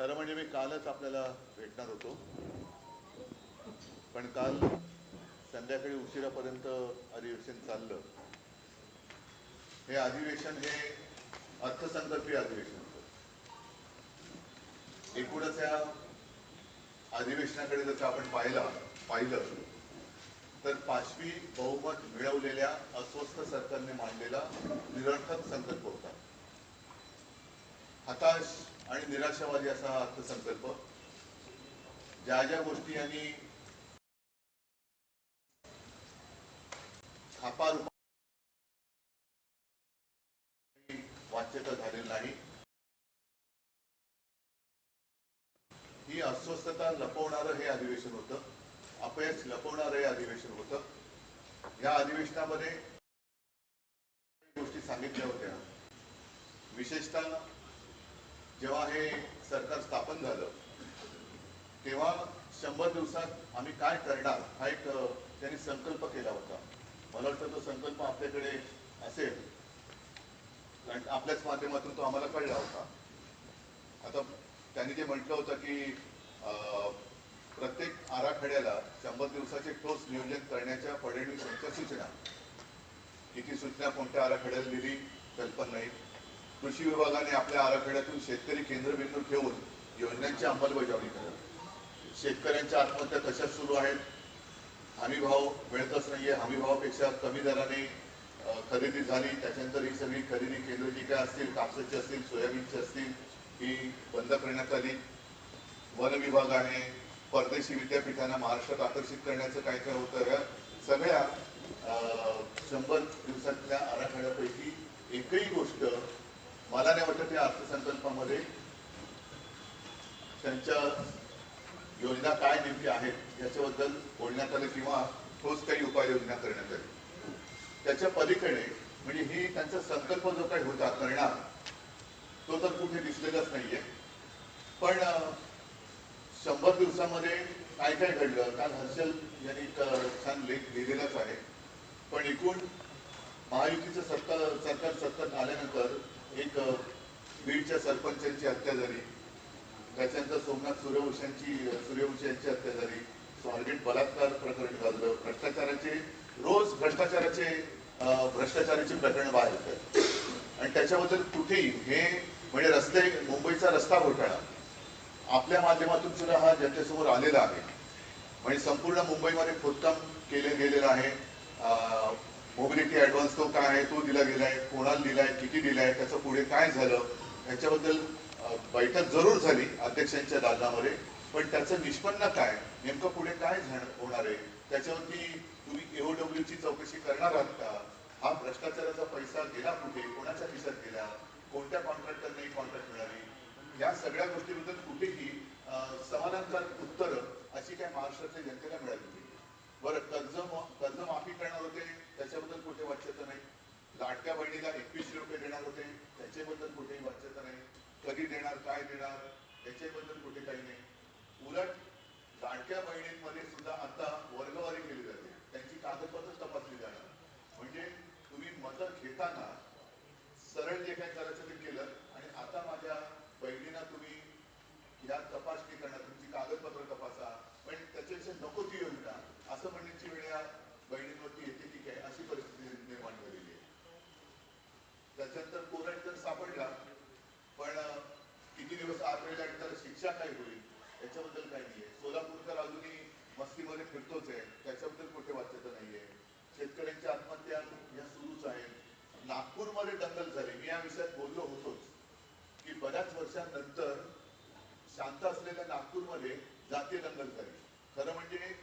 खरं म्हणजे मी कालच आपल्याला भेटणार होतो. पण काल संध्याकाळी उशिरापर्यंत अधिवेशन चाललं. हे अधिवेशन हे अर्थसंकल्पीय अधिवेशन. होतं एकूणच या अधिवेशनाकडे जसं आपण पाहिला पाहिलं तर पाचवी बहुमत मिळवलेल्या अस्वस्थ सरकारने मांडलेला निरर्थक संकल्प होता. हताश आणि निराशावादी असा हा अर्थसंकल्प. ज्या ज्या गोष्टी यांनी थापा वाच्यता झालेली नाही. ही अस्वस्थता लपवणारं हे अधिवेशन होतं. अपयश लपवणारं हे अधिवेशन होतं. या अधिवेशनामध्ये गोष्टी सांगितल्या होत्या. विशेषतः जेव्हा हे सरकार स्थापन झालं तेव्हा शंभर दिवसात आम्ही काय करणार हा एक त्यांनी संकल्प केला होता. मला वाटतं तो संकल्प आपल्याकडे असेल. कारण आपल्याच माध्यमातून तो आम्हाला कळला होता. आता त्यांनी जे म्हटलं होतं की प्रत्येक आराखड्याला शंभर दिवसाचे ठोस नियोजन करण्याच्या फडणवीस यांच्या सूचना. किती सूचना कोणत्या आराखड्याला दिली कल्पना नाही. कृषी विभागाने आपल्या आराखड्यातून शेतकरी केंद्रबिंदू ठेवून योजनांची अंमलबजावणी करत शेतकऱ्यांच्या आत्महत्या कशा सुरू आहेत? हमी भाव मिळतच नाहीये. हमी भावापेक्षा कमी दराने खरेदी झाली त्याच्यानंतर ही सगळी खरेदी केंद्र जी काय असतील कापसाची असतील सोयाबीनची असतील ही बंद करण्यात आली. वन विभाग आहे. परदेशी विद्यापीठांना महाराष्ट्रात आकर्षित करण्याचं काय काय होतं? या सगळ्या शंभर दिवसातल्या आराखड्यापैकी एकही गोष्ट मला नाही वाटत या अर्थसंकल्पामध्ये त्यांच्या योजना काय नेमकी आहेत याच्याबद्दल बोलण्यात आलं किंवा ठोस काही उपाययोजना करण्यात आली. त्याच्या पलीकडे म्हणजे ही त्यांचा संकल्प जो काही होता करणार तो तर कुठे दिसलेलाच नाहीये. पण शंभर दिवसामध्ये काय काय घडलं काल हर्षल यांनी छान लेख लिहिलेलाच आहे. पण एकूण महायुतीचं सत्ता सरकार सत्ता आल्यानंतर एक बीडच्या सरपंचांची हत्या झाली. त्याच्यानंतर सोमनाथ सूर्यवंशांची सूर्यवंशी यांची हत्या झाली. स्वारगेट बलात्कार प्रकरण गाजलं भ्रष्टाचाराचे रोज भ्रष्टाचाराचे भ्रष्टाचाराची प्रकरण बाहेर येतात. आणि त्याच्याबद्दल कुठेही हे म्हणजे रस्ते मुंबईचा रस्ता घोटाळा आपल्या माध्यमातून सुद्धा हा जनतेसमोर आलेला आहे. म्हणजे संपूर्ण मुंबईमध्ये खोदकाम केले गेलेलं आहे. मोबिलिटी ऍडव्हान्स तो काय आहे तो दिला गेलाय कोणाला दिलाय किती दिलाय त्याचं पुढे काय झालं याच्याबद्दल बैठक जरूर झाली अध्यक्षांच्या दालनामध्ये पण त्याचं निष्पन्न काय नेमकं पुढे काय होणार आहे त्याच्यावरती तुम्ही एओडब्ल्यू ची चौकशी करणार आहात का? हा भ्रष्टाचाराचा पैसा गेला कुठे कोणाच्या खिशात गेला कोणत्या कॉन्ट्रॅक्टरने कॉन्ट्रॅक्ट मिळाली? या सगळ्या गोष्टीबद्दल कुठेही अ, समाधानकारक उत्तर अशी काय महाराष्ट्रातल्या जनतेला मिळाली होती बरं कर्ज कर्जमाफी कर्ज माफी करणार होते त्याच्याबद्दल कुठे वाच्यता नाही. लाडक्या बहिणीला एकवीसशे रुपये देणार होते त्याच्याबद्दल कुठेही वाच्यता नाही. कधी देणार काय देणार याच्याबद्दल कुठे काही नाही. उलट लाडक्या बहिणींमध्ये सुद्धा आता वर्गवारी केली जाते. त्यांची कागदपत्र तपासली जाणार. म्हणजे तुम्ही मतं घेताना सरळ जे काय करायचं ते केलं आणि आता माझ्या बहिणींना तुम्ही या तपासणी करणार तुमची कागदपत्र तपासा पण त्याच्यापेक्षा नको ती योजना असं म्हणण्याची वेळ या बहिणींवरती येते की काय अशी परिस्थिती निर्माण झालेली आहे त्याच्यानंतर कोरड तर सापडला पण अं, किती दिवस आत राहिला आणि त्याला शिक्षा काय होईल. याच्याबद्दल काही नाही आहे सोलापूरकर अजूनही मस्तीमध्ये फिरतोच आहे. त्याच्याबद्दल कुठे वाच्यता नाहीये. शेतकऱ्यांच्या आत्महत्या या सुरूच आहेत नागपूरमध्ये दंगल झाली. मी या विषयात बोललो होतोच की बऱ्याच वर्षांनंतर शांत असलेल्या नागपूरमध्ये जातीय दंगल झाली. खरं म्हणजे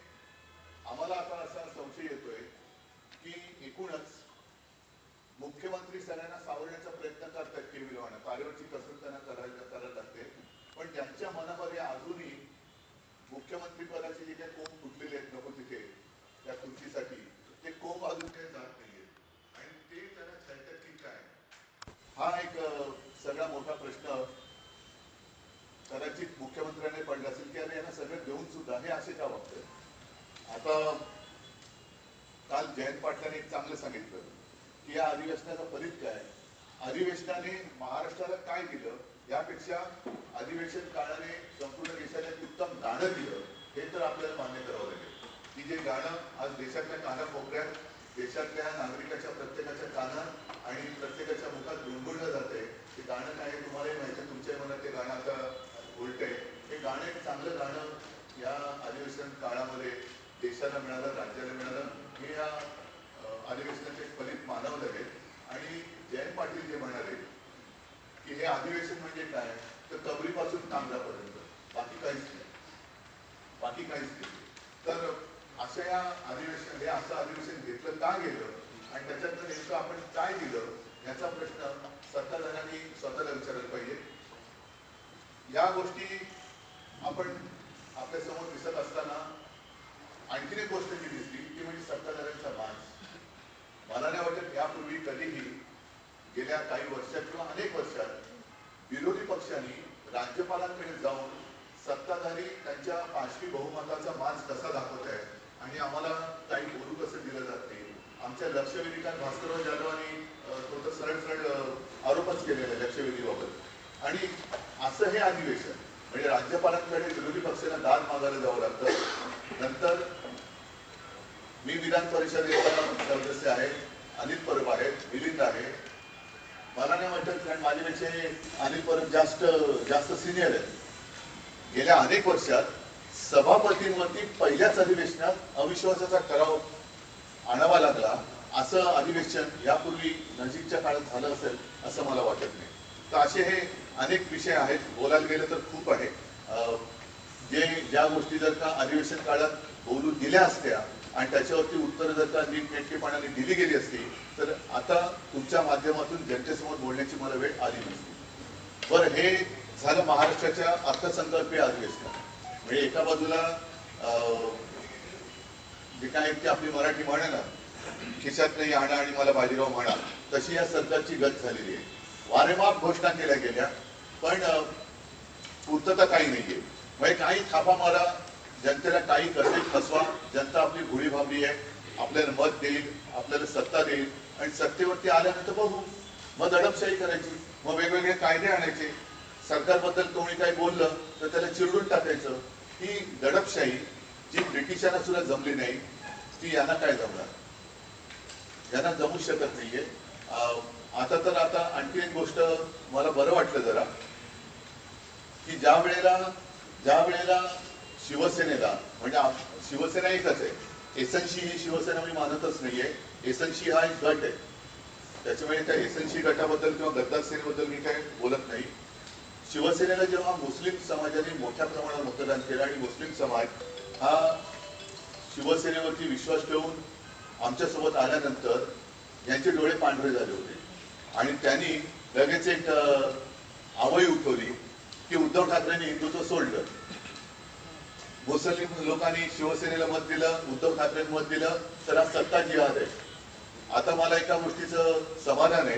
आम्हाला आता असा संशय येतोय की एकूणच मुख्यमंत्री सगळ्यांना सावरण्याचा प्रयत्न करतात केविलवानं तारेवरची कसरत त्यांना करायला करायला लागते पण ज्यांच्या मनामध्ये अजूनही मुख्यमंत्री पदाचे जे काही कोंब फुटलेले आहेत नको तिथे त्या खुर्चीसाठी ते कोंब अजून काही जात नाहीये आणि ते त्यांना छळतात की काय हा एक अ, सगळा मोठा प्रश्न कदाचित मुख्यमंत्र्यांनी पडला असेल की अरे यांना सगळं देऊन सुद्धा हे असे का वागतात आता काल जयंत पाटलांनी एक चांगलं सांगितलं की या अधिवेशनाचा फलित काय? अधिवेशनाने महाराष्ट्राला काय दिलं? यापेक्षा अधिवेशन काळाने संपूर्ण देशाला एक उत्तम गाणं दिलं हे तर आपल्याला मान्य करावं लागेल. की जे गाणं आज देशातल्या कानाकोपऱ्यात देशातल्या नागरिकाच्या प्रत्येकाच्या कानात आणि प्रत्येकाच्या मुखात गुणगुणलं जाते ते गाणं काय तुम्हालाही माहिती आहे तुमच्याही मनात ते गाणं आता उलटंय. हे गाणं एक चांगलं गाणं या अधिवेशन काळामध्ये देशाला मिळालं राज्याला मिळालं. हे या अधिवेशनाचे फलित मानावं आहे आणि जयंत पाटील जे म्हणाले की हे अधिवेशन म्हणजे काय? तर कबरीपासून तांबरापर्यंत बाकी काहीच नाही. बाकी काहीच नाही. तर अशा या अधिवेशन हे असं अधिवेशन घेतलं का गेलं? आणि त्याच्यातनं नेमकं आपण काय दिलं? याचा प्रश्न सत्ताधाऱ्यांनी स्वतःला विचारायला पाहिजे. या गोष्टी आपण आपल्यासमोर दिसत असताना आणखीन एक गोष्ट जी दिसली ती म्हणजे सत्ताधाऱ्यांचा मास मला नाही वाटत यापूर्वी कधीही गेल्या काही वर्षात किंवा अनेक वर्षात विरोधी पक्षांनी राज्यपालांकडे जाऊन सत्ताधारी त्यांच्या पाचवी बहुमताचा मास कसा दाखवत आहे आणि आम्हाला काही बोलू कसं दिलं जाते आमच्या लक्षवेधिकांत भास्करराव जाधवांनी तो तर सरळ सरळ आरोपच केलेला आहे लक्षवेधीबाबत. आणि असं हे अधिवेशन म्हणजे राज्यपालांकडे विरोधी पक्षांना दाद मागायला जावं लागतं. नंतर मी विधान परिषदेचा सदस्य आहे अनिल परब आहेत मिलिंद आहे. मला नाही वाटत कारण माझ्यापेक्षा अनिल परब जास्त जास्त सिनियर आहेत. गेल्या अनेक वर्षात सभापतींवरती पहिल्याच अधिवेशनात अविश्वासाचा ठराव आणावा लागला असं अधिवेशन यापूर्वी नजीकच्या काळात झालं असेल असं मला वाटत नाही. तर असे हे अनेक विषय आहेत. बोलायला गेलं तर खूप आहे. ज्या गोष्टी जर का अधिवेशन काळात बोलू दिल्या असत्या आणि त्याच्यावरती उत्तर जर का नीटनेटकेपणाने दिली गेली असती तर आता तुमच्या माध्यमातून जनतेसमोर बोलण्याची मला वेळ आली नसती. बरं हे झालं महाराष्ट्राच्या अर्थसंकल्पीय अधिवेशन. म्हणजे एका बाजूला अं, जे काय ते आपली मराठी म्हणे ना खिशात नाही आणा आणि मला बाजीराव म्हणा तशी या सरकारची गत झालेली आहे. वारेमाप घोषणा केल्या गेल्या पण पूर्तता काही नाहीये. म्हणजे काही थापा मारा. जनतेला काही कसे फसवा. जनता आपली भोळी भाबली आहे. आपल्याला मत देईल आपल्याला सत्ता देईल. आणि सत्तेवरती आल्यानंतर बघू. मग दडपशाही करायची. मग वेगवेगळे कायदे आणायचे. सरकारबद्दल कोणी काही बोललं तर त्याला चिरडून टाकायचं. ही दडपशाही जी ब्रिटिशांना सुद्धा जमली नाही ती यांना काय जमणार? यांना जमू शकत नाहीये. अं, आता तर आता आणखी एक गोष्ट मला बरं वाटलं जरा की ज्या वेळेला ज्या वेळेला शिवसेनेला म्हणजे शिवसेना एकच आहे. एसएनसी ही शिवसेना मी मानतच नाहीये. एसएनसी हा एक गट आहे. त्याच्यामुळे त्या एसएनसी गटाबद्दल किंवा गद्दार सेनेबद्दल मी काही बोलत नाही. शिवसेनेला जेव्हा मुस्लिम समाजाने मोठ्या प्रमाणात मतदान केलं आणि मुस्लिम समाज हा शिवसेनेवरती विश्वास ठेवून आमच्यासोबत आल्यानंतर यांचे डोळे पांढरे झाले होते. आणि त्यांनी लगेच एक आवई उठवली. की उद्धव ठाकरेंनी हिंदुत्व सोडलं. मुस्लिम लोकांनी शिवसेनेला मत दिलं उद्धव ठाकरेंनी मत दिलं तर आज सत्ता जिहाद आहे. आता मला एका गोष्टीचं समाधान आहे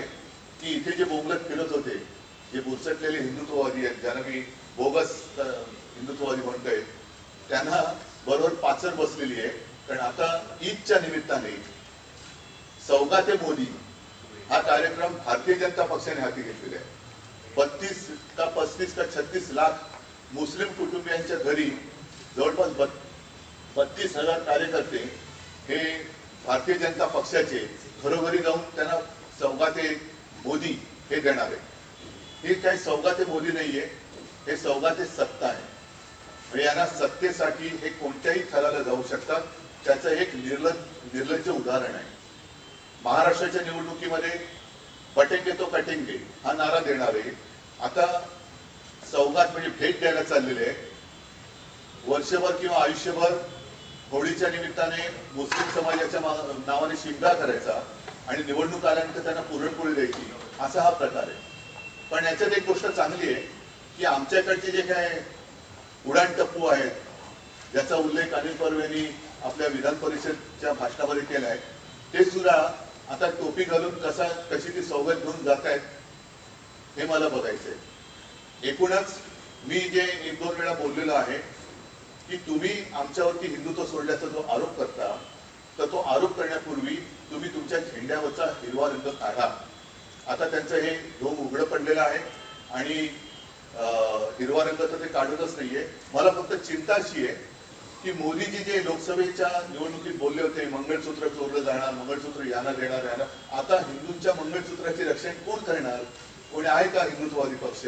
की इथे जे बोंबलत फिरत होते जे बुरसटलेले हिंदुत्ववादी आहेत ज्यांना मी बोगस हिंदुत्ववादी म्हणतोय त्यांना बरोबर पाचर बसलेली आहे. कारण आता ईदच्या निमित्ताने सौगा ते मोदी हा कार्यक्रम भारतीय जनता पक्षाने हाती घेतलेला आहे. बत्तीस का पस्तीस का छत्तीस लाख मुस्लिम कुटुंबियांच्या घरी जवळपास बत- बत्तीस हजार कार्यकर्ते हे भारतीय जनता पक्षाचे घरोघरी जाऊन त्यांना सौगाते मोदी हे देणार आहे हे काही सौगाते मोदी नाहीये हे सौगाते सत्ता आहे. आणि यांना सत्तेसाठी हे कोणत्याही थराला जाऊ शकतात त्याचं एक निर्लज निर्लज्ज उदाहरण आहे. महाराष्ट्राच्या निवडणुकीमध्ये पटेंगे तो कटेंगे हा नारा देणारे आता सौगात म्हणजे भेट द्यायला चाललेले आहे वर्षभर किंवा आयुष्यभर होळीच्या निमित्ताने मुस्लिम समाजाच्या नावाने शिमगा करायचा आणि निवडणूक आल्यानंतर त्यांना पुरणपोळी द्यायची असा हा प्रकार आहे. पण याच्यात एक गोष्ट चांगली आहे की आमच्याकडचे जे काय उडाण टप्पू आहेत ज्याचा उल्लेख अनिल परवेनी आपल्या विधान परिषदच्या भाषणामध्ये केला आहे ते सुद्धा आता टोपी घालून कसा कशी ती सवलत घेऊन जात आहेत हे मला बघायचंय. एकूणच मी जे एक दोन वेळा बोललेलो आहे की तुम्ही आमच्यावरती हिंदुत्व सोडल्याचा जो आरोप करता तर तो आरोप करण्यापूर्वी तुम्ही तुमच्या झेंड्यावरचा हिरवा रंग काढा. आता त्यांचं हे ढोंग उघडं पडलेलं आहे आणि हिरवा रंग तर ते काढतच नाहीये. मला फक्त चिंता अशी आहे की मोदीजी जे लोकसभेच्या निवडणुकीत बोलले होते मंगळसूत्र चोरलं जाणार मंगळसूत्र यांना देणार यांना आता हिंदूंच्या मंगळसूत्राचे रक्षण कोण करणार? कोणी आहे का हिंदुत्ववादी पक्ष?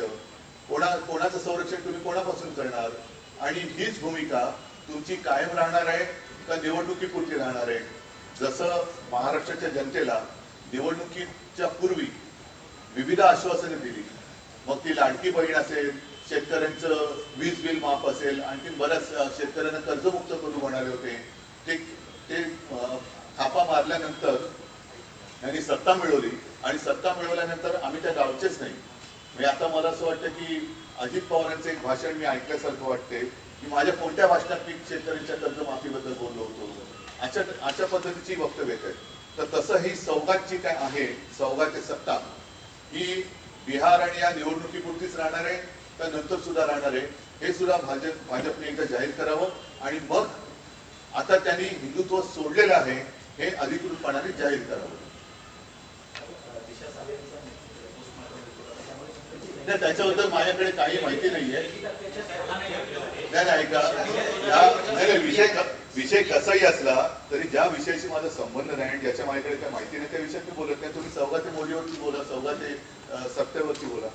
कोणा कोणाचं संरक्षण तुम्ही कोणापासून करणार? आणि हीच भूमिका तुमची कायम राहणार आहे का निवडणुकीपुरती राहणार आहे? जसं महाराष्ट्राच्या जनतेला निवडणुकीच्या पूर्वी विविध आश्वासने दिली मग ती लाडकी बहीण असेल शेतकऱ्यांचं वीज बिल माफ असेल आणखी बऱ्याच शेतकऱ्यांना कर्जमुक्त करू म्हणाले होते. ते ते थापा मारल्यानंतर यांनी सत्ता मिळवली. आणि सत्ता मिळवल्यानंतर आम्ही त्या गावचेच नाही. म्हणजे आता मला असं वाटतं की अजित पवारांचं एक भाषण मी ऐकल्यासारखं वाटते. की माझ्या कोणत्या भाषणात मी शेतकऱ्यांच्या कर्जमाफीबद्दल बोललो होतो? अशा अशा पद्धतीची वक्तव्य आहेत. तर तसं ही सौगातची काय आहे सौगाची सत्ता ही बिहार आणि या निवडणुकीपुरतीच राहणार आहे. नंतर सुद्धा राहणार आहे. हे सुद्धा भाजप भाजपने एकदा जाहीर करावं. आणि मग आता त्यांनी हिंदुत्व सोडलेलं आहे हे अधिकृतपणाने जाहीर करावं. नाही, त्याच्याबद्दल माझ्याकडे काही माहिती नाहीये. नाही ऐका. या विषय विषय कसाही असला तरी ज्या विषयाशी माझा संबंध नाही आणि ज्याच्या माझ्याकडे काही माहिती नाही त्या विषयात मी बोलत नाही तुम्ही सौगाते मोदीवरती बोला सौगाते सत्तेवरती बोला.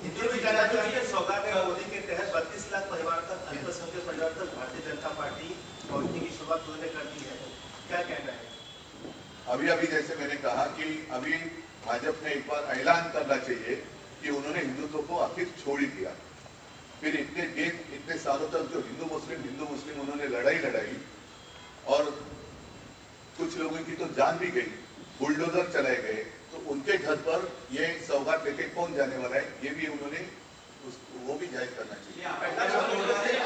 अभी अभी जैसे मैंने कहा कि अभी भाजपा ने एक बार ऐलान करना चाहिए कि उन्होंने हिंदुत्व को आखिर छोड़ ही दिया। फिर इतने दिन इतने सालों तक जो हिंदू मुस्लिम हिंदू मुस्लिम उन्होंने लड़ाई लड़ाई और कुछ लोगों की तो जान भी गई। बुलडोजर चलाए गए। तो उनके घर पर ये सौगात लेके कौन जाने वाला है ये भी उन्होंने उस, वो भी जाहिर करना चाहिए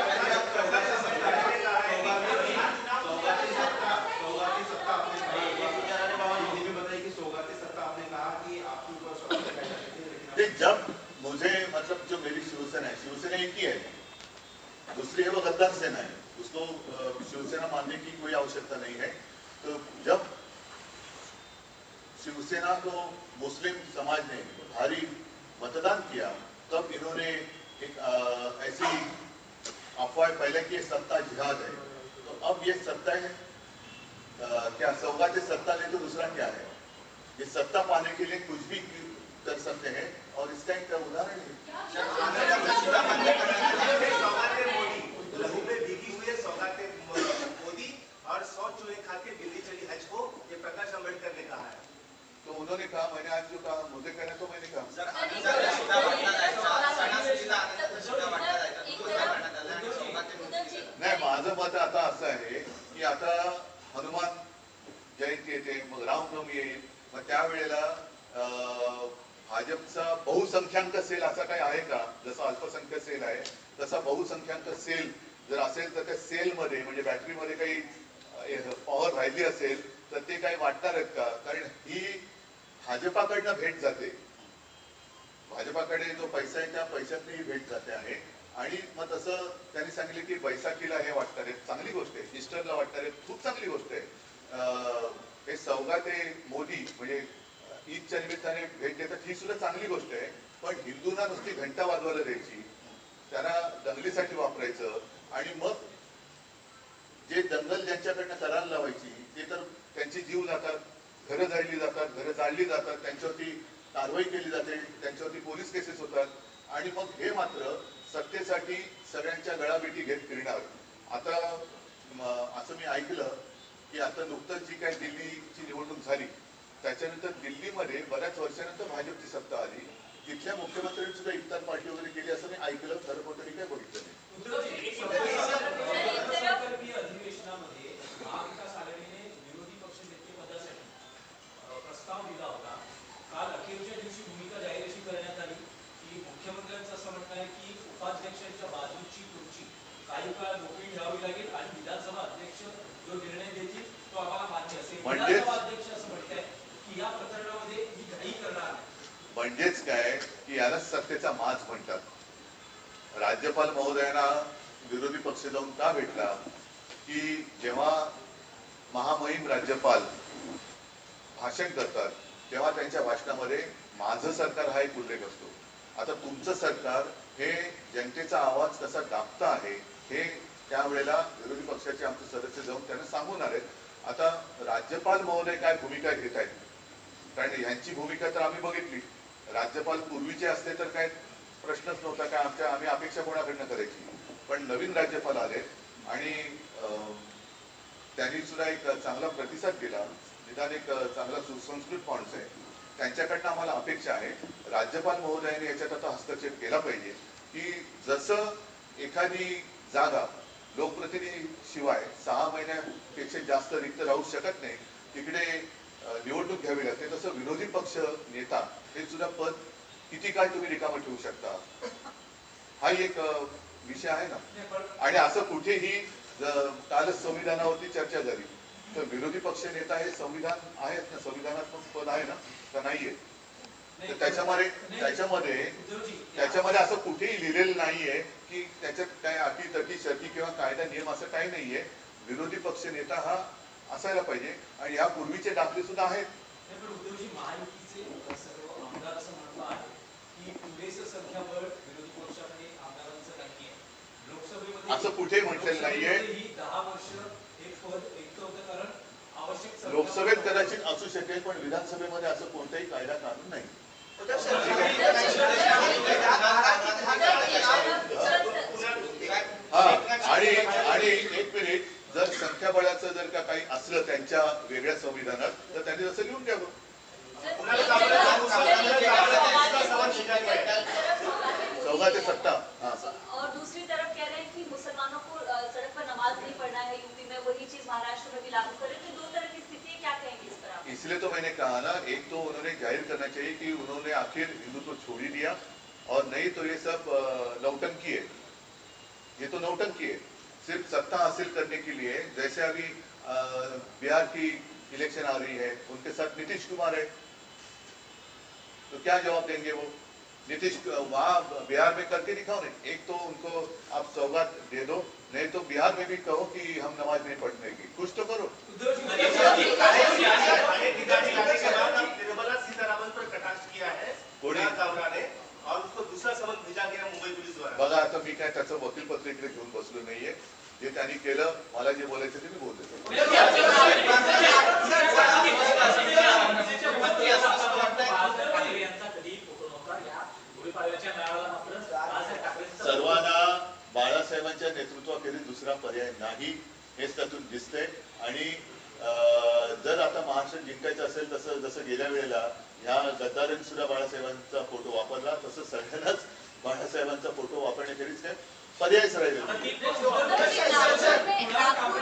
सौगाती सत्ता आपने कहा ये विचाराने बाबा मोदी भी बताइए कि सौगाती सत्ता आपने कहा कि आपके ऊपर सवाल लगाए जाते थे लेकिन ते जब मुझे मतलब जो मेरी शिवसेना है शिवसेना एक ही है दूसरी है वो गद्दार सेना है उसको अ, शिवसेना मानने की कोई आवश्यकता नहीं है तो जब शिवसेना को मुस्लिम समाज ने भारी मतदान किया तब इन्होंने एक अ, ऐसी अफवाह फैला कि ये सत्ता जिहाद है तो अब ये सत्ता है अ, क्या सौगात सत्ता ले तो दूसरा क्या है ये सत्ता पाने के लिए कुछ भी कर सकते हैं और इसका एक उदाहरण है सौगाते मोदी लहू में भीगी हुई है सौगाते मोदी और सौ चूहे खा के दिल्ली चली हज को ये प्रकाश अम्बेडकर ने कहा है तो उन्होंने कहा मैंने आज जो कहा मुझे कहना तो मैंने कहा जर आनंदाला सुद्धा वाटला जायचा सणासुदीला आनंद सुद्धा वाटला जायचा तो सुद्धा करण्यात आला आणि सौगाती मोदी नाही माझं मत आता असं आहे की आता हनुमान जयंती येते मग रामनवमी येईल मग त्यावेळेला अं, भाजपचा बहुसंख्याक सेल असा काही आहे का जसं अल्पसंख्याक सेल आहे तसा बहुसंख्याक सेल जर असेल तर त्या सेलमध्ये म्हणजे बॅटरीमध्ये काही पॉवर राहिली असेल तर ते काही वाटणार आहेत का कारण ही भाजपाकडनं भेट जाते भाजपाकडे जो पैसा आहे त्या पैशातली ही भेट जाते आहे आणि मग तसं त्यांनी सांगितलं की बैसाखीला हे वाटणार आहे चांगली गोष्ट आहे ईस्टरला वाटणार आहे खूप चांगली गोष्ट आहे. हे सौगाते मोदी म्हणजे ईदच्या निमित्ताने भेट देतात ही सुद्धा चांगली गोष्ट आहे. पण हिंदूंना नुसती घंटा वाजवायला द्यायची त्यांना दंगलीसाठी वापरायचं आणि मग जे दंगल ज्यांच्याकडनं करायला लावायची ते तर त्यांचे जीव जातात घरं जाळली जातात घरं जाळली जातात त्यांच्यावरती कारवाई केली जाते त्यांच्यावरती पोलीस केसेस होतात आणि मग हे मात्र सत्तेसाठी सगळ्यांच्या गळाभेटी घेत फिरणार. आता असं मी ऐकलं की आता नुकतंच जी काही दिल्लीची निवडणूक झाली त्याच्यानंतर दिल्लीमध्ये बऱ्याच वर्षानंतर भाजपची सत्ता आली तिथल्या मुख्यमंत्र्यांनी सुद्धा इफ्तार पार्टी वगैरे केली असं मी ऐकलं खरं खोटं मी काय बघितलं नाही. अधिवेशनामध्ये महाविकास विरोधी पक्ष प्रस्ताव होता करण्यात आली की मुख्यमंत्र्यांचं असं म्हणणं आहे की उपाध्यक्षांच्या बाजूची खुर्ची काही काळ मोकळी ठेवावी लागेल आणि विधानसभा अध्यक्ष जो निर्णय देतील तो आम्हाला मान्य असेल. म्हणजेच- विधानसभा अध्यक्ष असं की या प्रकरणामध्ये ही घाई करणार म्हणजेच काय? की यालाच सत्तेचा माज म्हणतात. राज्यपाल महोदयांना विरोधी पक्ष जाऊन का भेटला? की जेव्हा महामहिम राज्यपाल भाषण करतात तेव्हा त्यांच्या भाषणामध्ये माझं सरकार हा एक उल्लेख असतो. आता तुमचं सरकार हे जनतेचा आवाज कसा दाबता आहे हे त्यावेळेला विरोधी पक्षाचे आमचे सदस्य जाऊन त्यांना सांगून आले आता राज्यपाल महोदय काय भूमिका घेत आहेत? कारण यांची भूमिका तर आम्ही बघितली. राज्यपाल पूर्वीचे असते तर काय प्रश्नच नव्हता काय आमच्या आम्ही अपेक्षा कोणाकडनं करायची? पण नवीन राज्यपाल आले आणि अं, त्यांनी सुद्धा एक चांगला प्रतिसाद दिला. निदान एक चांगला सुसंस्कृत माणूस आहे. त्यांच्याकडनं आम्हाला अपेक्षा आहे. राज्यपाल महोदयाने याच्यात आता हस्तक्षेप केला पाहिजे. की जसं एखादी जागा लोकप्रतिनिधी शिवाय सहा महिन्यापेक्षा जास्त रिक्त राहू शकत नाही. तिकडे निवडणूक घ्यावी लागते. तसं विरोधी पक्ष नेता हे सुद्धा पद किती काळ तुम्ही रिकामं ठेवू शकता? हा एक विषय आहे ना. आणि असं कुठेही कालच संविधानावरती चर्चा झाली. तर विरोधी पक्ष नेता हे संविधान आहेत ना. संविधानात्मक पद आहे ना. का नाहीये? तर त्याच्यामध्ये त्याच्यामध्ये त्याच्यामध्ये असं कुठेही लिहिलेलं नाहीये की त्याच्यात काय अटी तटी शर्ती किंवा कायदा नियम असं काही नाहीये विरोधी पक्ष नेता हा असायला पाहिजे आणि या पूर्वीचे दाखले सुद्धा आहेत असं कुठे म्हटलेलं नाहीये. लोकसभेत. कदाचित असू शकेल पण विधानसभेमध्ये असं कोणताही कायदा कानून नाही आणि आणि एक मिनिट जर संख्याबळाचं जर का काही असलं त्यांच्या वेगळ्या संविधानात तर त्यांनी तसं लिहून द्यावं चौदा ते सत्ता और दूसरी तरफ कह रहे हैं कि मुसलमानों को सड़क पर नमाज नहीं पढ़ना है यूपी में वही चीज महाराष्ट्र में भी लागू करें इसलिए तो मैंने कहा ना, एक तो उन्होंने ज़ाहिर करना चाहिए कि उन्होंने आखिर हिंदुत्व छोड़ ही दिया, और नहीं तो ये सब नौटंकी है ये तो नौटंकी है सिर्फ़ सत्ता हासिल करने के लिए, जैसे अभी बिहार की इलेक्शन आ रही है, उनके साथ नीतीश कुमार है। तो क्या जवाब देंगे वो? नीतीश वहाँ बिहार में करके दिखाओ नहीं। एक तो उनको आप सौगात दे दो। नहीं तो बिहार में भी कहो कि हम नमाज़ नहीं पढ़ने की। कुछ तो करो। सीतारामन पर किया है और उसको दूसरा सबक भेजा गया मुंबई पुलिस द्वारा बघा आता मी काय त्याचं वकीलपत्र इकडे घेऊन बसलो नाहीये. जे ते मी बाळासाहेबांच्या नेतृत्वाखेरीज दुसरा पर्याय नाही हेच त्यातून दिसतंय. आणि जर आता महाराष्ट्र जिंकायचं असेल तसं जसं गेल्या वेळेला ह्या गद्दारांनी सुद्धा बाळासाहेबांचा फोटो वापरला तसं सगळ्यांनाच बाळासाहेबांचा फोटो वापरण्याखेरीज काय? पर्यायच राहिलेला नाही.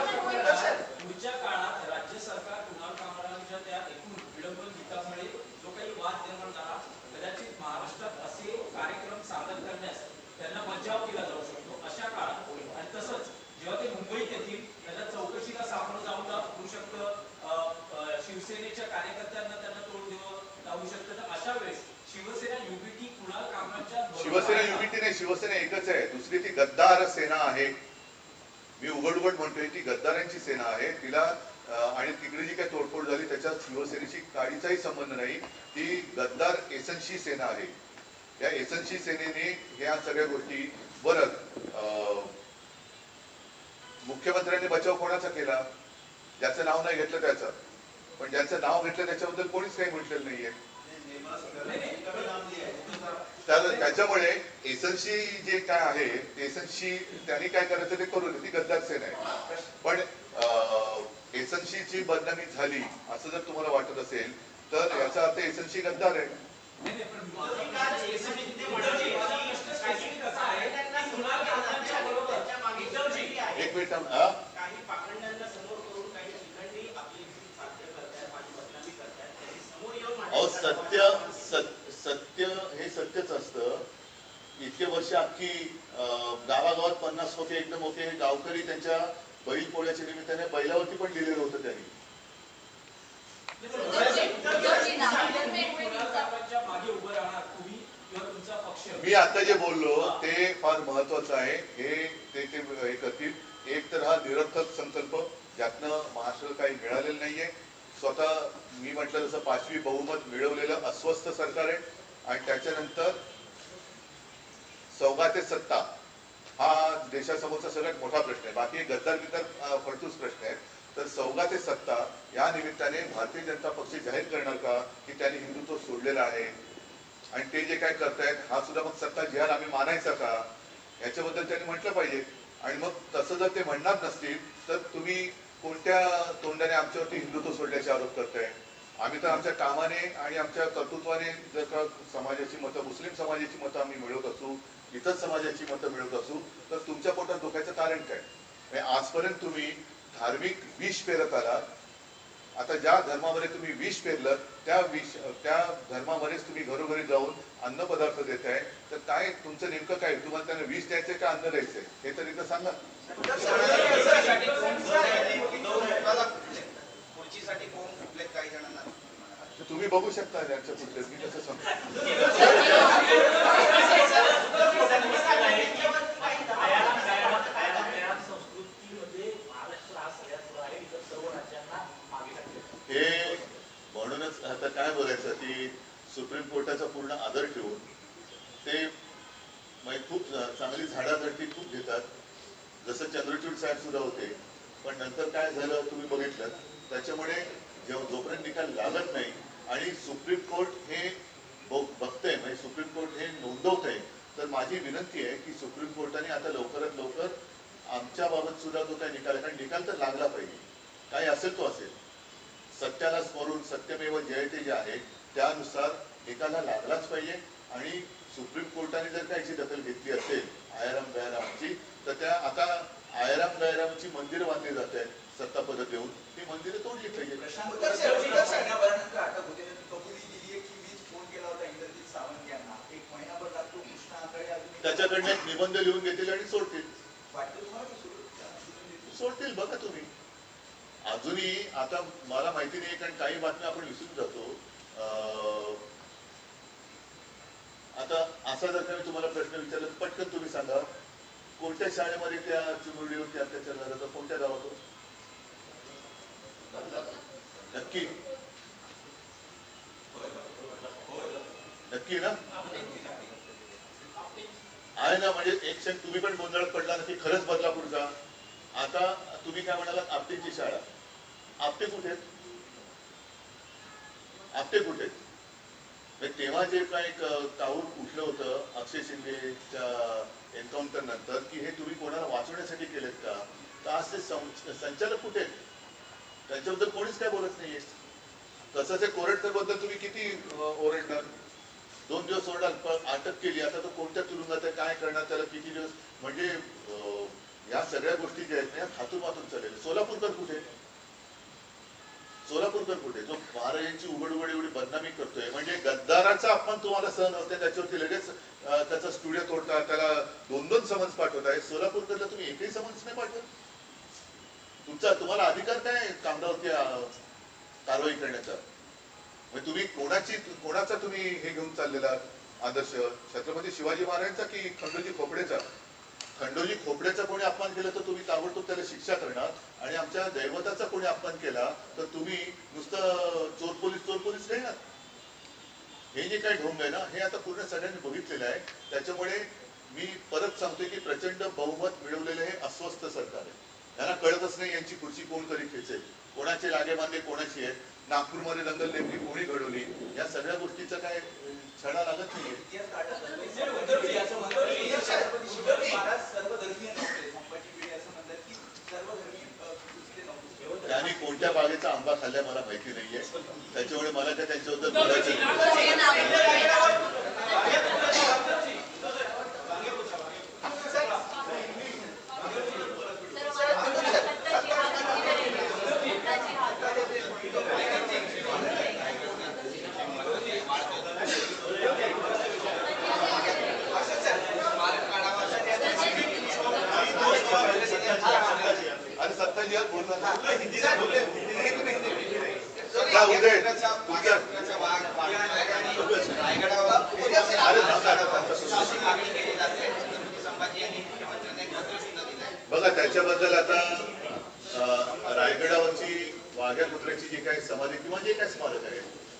पुढच्या काळात राज्य सरकार कुणाल कामरांच्या त्या एकूण विडंबन गीतामुळे जो काही वाद निर्माण झाला कदाचित महाराष्ट्रात असे कार्यक्रम सादर करण्यास त्यांना बचाव केला जाऊ शकतो अशा काळात आणि तसंच जेव्हा ते मुंबईत येतील त्याच्या चौकशीला सामोरं जाऊन होऊ शकतं शिवसेनेच्या कार्यकर्त्यांना त्यांना तोड शकतं. तर अशा वेळेस शिवसेना युबीटी कुणाल कामरांच्या शिवसेना युनिटी नाही शिवसेना एकच आहे. दुसरी ती गद्दार सेना आहे. मी उघड उघड म्हणतोय ती गद्दारांची सेना आहे. तिला आणि तिकडे जी काही तोडफोड झाली त्याच्यात शिवसेनेशी काडीचाही संबंध नाही. ती गद्दार एसनशी सेना आहे. या एसनशी सेनेने ह्या सगळ्या गोष्टी बरं मुख्यमंत्र्यांनी बचाव कोणाचा केला? ज्याचं नाव नाही घेतलं त्याचं. पण ज्याचं नाव घेतलं त्याच्याबद्दल कोणीच काही म्हटलेलं नाहीये. तर त्याच्यामुळे एसनशी जे काय आहे एसनशी त्यांनी काय करायचं ते करू ती गद्दार सेन आहे. पण एसनशी ची बदनामी झाली असं जर तुम्हाला वाटत असेल तर याचा अर्थ एसनशी गद्दार आहे. अहो सत्य सत- सत्य हे सत्यच असतं. इतके वर्ष अख्खी गावागावात पन्नास होते एकदम होते हे गावकरी त्यांच्या बैल पोळ्याच्या निमित्ताने बैलावरती पण लिहिलेलं होतं त्यांनी. में आता जे बोललो ते फार महत्वाचं आहे. हे ते ते करतील. एक तर हा निरर्थक संकल्प ज्यातनं महाराष्ट्राला काही मिळालेलं नाहीये. स्वतः मी म्हटलं जसं पाचवी बहुमत मिळवलेलं अस्वस्थ सरकार आहे. आणि त्याच्यानंतर सौगाते सत्ता हा देशासमोरचा सगळ्यात मोठा प्रश्न आहे. बाकी गद्दार बिद्दार फडतूस प्रश्न आहे तर सौगाते सत्ता या निमित्ताने भारतीय जनता पक्ष जाहीर करणार का की त्यांनी हिंदुत्व सोडलेलं आहे? आणि ते जे काय करतायत हा सुद्धा मग सत्ता जिहाल आम्ही मानायचा का? याच्याबद्दल त्यांनी म्हटलं पाहिजे. आणि मग तसं जर ते म्हणणार नसतील तर तुम्ही कोणत्या तोंडाने आमच्यावरती हिंदुत्व सोडल्याचे आरोप करताय? आम्ही तर आमच्या कामाने आणि आमच्या कर्तृत्वाने जर का समाजाची मतं मुस्लिम समाजाची मतं आम्ही मिळवत असू इतर समाजाची मतं मिळवत असू तर तुमच्या पोटात धोक्याचं कारण काय? म्हणजे आजपर्यंत तुम्ही धार्मिक विष पेरत आलात. आता ज्या धर्मामध्ये तुम्ही विष पेरलं त्या विष त्या धर्मामध्येच तुम्ही घरोघरी जाऊन अन्न पदार्थ देताय तर काय तुमचं नेमकं काय? तुम्हाला त्यांना विष द्यायचंय का अन्न द्यायचंय? हे तर इथं सांगा. तुम्ही बघू शकता त्यांच्या पुढचे मी कसं सांगतो. हा आहे हे म्हणूनच आता काय बोलायचं? की सुप्रीम कोर्टाचा पूर्ण आदर ठेवून ते म्हणजे खूप चांगली झाडाझडती खूप घेतात. जसं चंद्रचूड साहेब सुद्धा होते. पण नंतर काय झालं तुम्ही बघितलं. त्याच्यामुळे जेव्हा जोपर्यंत निकाल लागत नाही आणि सुप्रीम कोर्ट हे बघतंय म्हणजे सुप्रीम कोर्ट हे नोंदवतंय तर माझी विनंती आहे की सुप्रीम कोर्टाने आता लवकरात लवकर आमच्या बाबत सुद्धा जो काही निकाल कारण निकाल तर लागला पाहिजे. काय असेल तो असेल. सत्याला स्मरून सत्यमेव जयते जे आहे त्यानुसार निकाला लागलाच पाहिजे आणि सुप्रीम कोर्टाने जर का याची दखल घेतली असेल आयाराम गयारामची तर त्या आता आयाराम गयारामची मंदिरं बांधली जात आहेत सत्ता पद देऊन ती मंदिरं तोडली पाहिजे उत्तर उत्तर सामन्यापर्यंत अटक होते त्यांनी कबुली दिली आहे की मीच फोन केला होता इंद्रजित सावंत यांना एक महिनाभर लागतो कृष्णा आंधळे अजून त्याच्याकडनं एक निबंध लिहून घेतील आणि सोडतील? सोडतील बघा तुम्ही. अजूनही आता मला माहिती नाही कारण काही बातम्या आपण विसरून जातो. आता असा जर का मी तुम्हाला प्रश्न विचारला पटकन तुम्ही सांगा कोणत्या शाळेमध्ये त्या चिमुरडीवरती अत्याचार झाला तर कोणत्या गावात नक्की. नक्की ना? आहे ना म्हणजे एक क्षण तुम्ही पण गोंधळात पडला ना की खरंच बदलापूरचा. आता तुम्ही काय म्हणालात आपटेची शाळा. आपटे कुठे आहेत? आपटे कुठे? आहेत? तेव्हा जे काय एक अं, उठलं होतं अक्षय शिंदेच्या एन्काउंटर नंतर की हे तुम्ही कोणाला वाचवण्यासाठी केलेत का? तर आज ते संचालक कुठे आहेत? त्यांच्याबद्दल कोणीच काय बोलत नाहीये. तसंच कोरटकरबद्दल तुम्ही किती ओरडणार? दोन दिवस ओरडाल पण अटक केली. आता तो कोणत्या तुरुंगात आहे काय करणार त्याला किती दिवस? म्हणजे या सगळ्या गोष्टी ज्या आहेत ना हातून मातून चाललेल्या सोलापूरकर कुठे सोलापूरकर कुठे? जो महाराजांची उघड उघड एवढी बदनामी करतोय. म्हणजे गद्दाराचा अपमान तुम्हाला सहन होते त्याच्यावरती लगेच त्याचा स्टुडिओ तोडता त्याला दोन दोन समन्स पाठवताय सोलापूरकरला तुम्ही एकही समन्स नाही पाठवत? तुमचा तुम्हाला अधिकार काय आहे कारवाई करण्याचा? म्हणजे तुम्ही कोणाची कोणाचा तुम्ही हे घेऊन चाललेला आदर्श? छत्रपती शिवाजी महाराजांचा की खंडोजी खोपडेचा? खंडोजी खोपड्याचा कोणी अपमान केला तर तुम्ही ताबडतोब त्याला शिक्षा करणार. आणि आमच्या दैवताचा कोणी अपमान केला तर तुम्ही नुसतं चोर पोलीस चोर पोलीस खेळणार हे जे काय ढोंग आहे ना हे आता पूर्ण सगळ्यांनी बघितलेलं आहे. त्याच्यामुळे मी परत सांगतोय की प्रचंड बहुमत मिळवलेले हे अस्वस्थ सरकार आहे. यांना कळतच नाही यांची खुर्ची कोण तरी खेचेल. कोणाचे लागे बांधले कोणाची आहेत? नागपूरमध्ये दंगल नेमकी कोणी घडवली? या सगळ्या गोष्टीचा काय छडा लागत नाहीये. इतिहास त्यांनी कोणत्या बागेचा आंबा खाल्लाय मला माहिती नाहीये. त्याच्यामुळे मला काय त्यांच्याबद्दल बोलायचं नाही अरे सत्ताजी यार बोलला ना. जा, उदय. बघा त्याच्याबद्दल आता रायगडावरची वाघ्या कुत्र्याची जी काही समाधी किंवा जे काही स्मारक आहे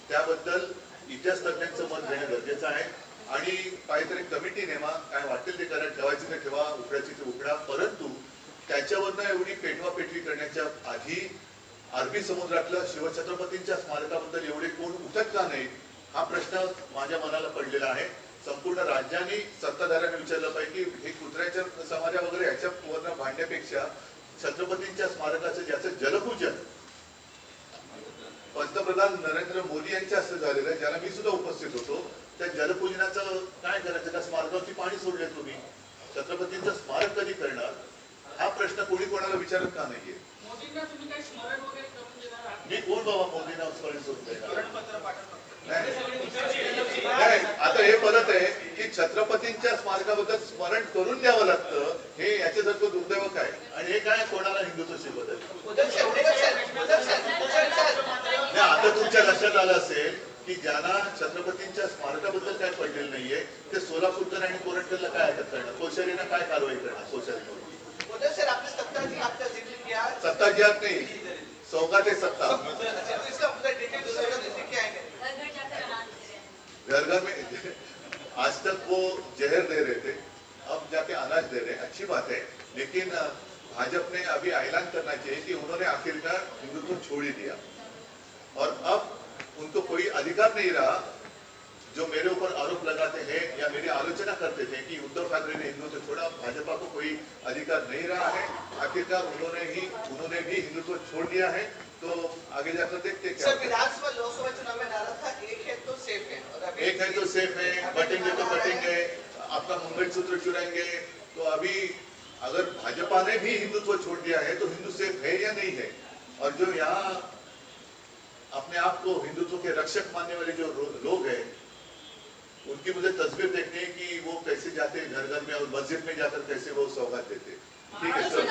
त्याबद्दल इतिहास तज्ञांचं मत घेणं गरजेचं आहे आणि काहीतरी कमिटी नेमा काय वाटेल ते करा ठेवायची ते ठेवा उकडायची ते उकडा परंतु त्याच्यावरनं एवढी पेटवा पेटवी करण्याच्या आधी अरबी समुद्रातल्या शिवछत्रपतींच्या स्मारकाबद्दल एवढे कोण उठत का नाही हा प्रश्न माझ्या मनाला पडलेला आहे. संपूर्ण राज्याने सत्ताधाऱ्यांनी विचारलं पाहिजे की हे कुत्र्याच्या समाजा वगैरे ह्याच्या भांडण्यापेक्षा छत्रपतींच्या स्मारकाचं ज्याचं जलपूजन पंतप्रधान नरेंद्र मोदी यांच्या हस्ते झालेलं आहे ज्याला मी सुद्धा उपस्थित होतो त्या जलपूजनाचं काय करायचं? त्या स्मारकावरती पाणी सोडले तुम्ही. छत्रपतींचं स्मारक कधी करणार? हा प्रश्न कोणी कोणाला विचारत का नाहीये? मोदींना तुम्ही काही स्मरण वगैरे करून देणार आहात? मी कोण बाबा मोदींना स्मरण करून आता हे परत आहे की छत्रपतींच्या स्मारकाबद्दल स्मरण करून द्यावं लागतं हे याच्यासारखं दुर्दैव काय आणि हे काय कोणाला हिंदुत्व शिकवत आता तुमच्या लक्षात आलं असेल की ज्यांना छत्रपतींच्या स्मारकाबद्दल काय पडलेलं नाहीये ते सोलापूरकर आणि कोरटकरला काय अटक करणार? कोश्यारीनं काय कारवाई करणार कोश्यारी सत्ता जी आपका ज़िक्र किया। सत्ता ज्यात नाही सौगा ते सत्ता। तो है घर घर हैं में आज तक वो जहर दे रहे थे अब जाके अनाज दे रहे अच्छी बात है लेकिन भाजपा ने अभी ऐलान करना चाहिए कि उन्होंने आखिरकार हिंदुत्व छोड़ ही दिया। और अब उनको कोई अधिकार नहीं रहा जो मेरे ऊपर आरोप लगाते हैं या मेरी आलोचना करते थे कि उद्धव ठाकरे ने हिंदुत्व छोड़ा भाजपा को कोई अधिकार नहीं रहा है। आखिरकार उन्होंने ही उन्होंने भी हिंदुत्व छोड़ दिया है। तो आगे जाकर देखते क्या सर विधानसभा लोकसभा चुनाव में नारा था एक है तो सेफ़ है। एक है तो सेफ़ है बटेंगे तो बटेंगे आपका मुंबई सूत्र चुराएँगे। तो अभी अगर भाजपा ने भी हिंदुत्व छोड़ दिया है तो हिंदू सेफ़ है या नहीं है? और जो यहाँ अपने आप को हिंदुत्व के रक्षक मानने वाले जो लोग हैं उनकी मुझे तस्वीर देखनी है कि वो कैसे जाते हैं घर घर में और मस्जिद में जाकर कैसे वो सौगात देते ठीक है सर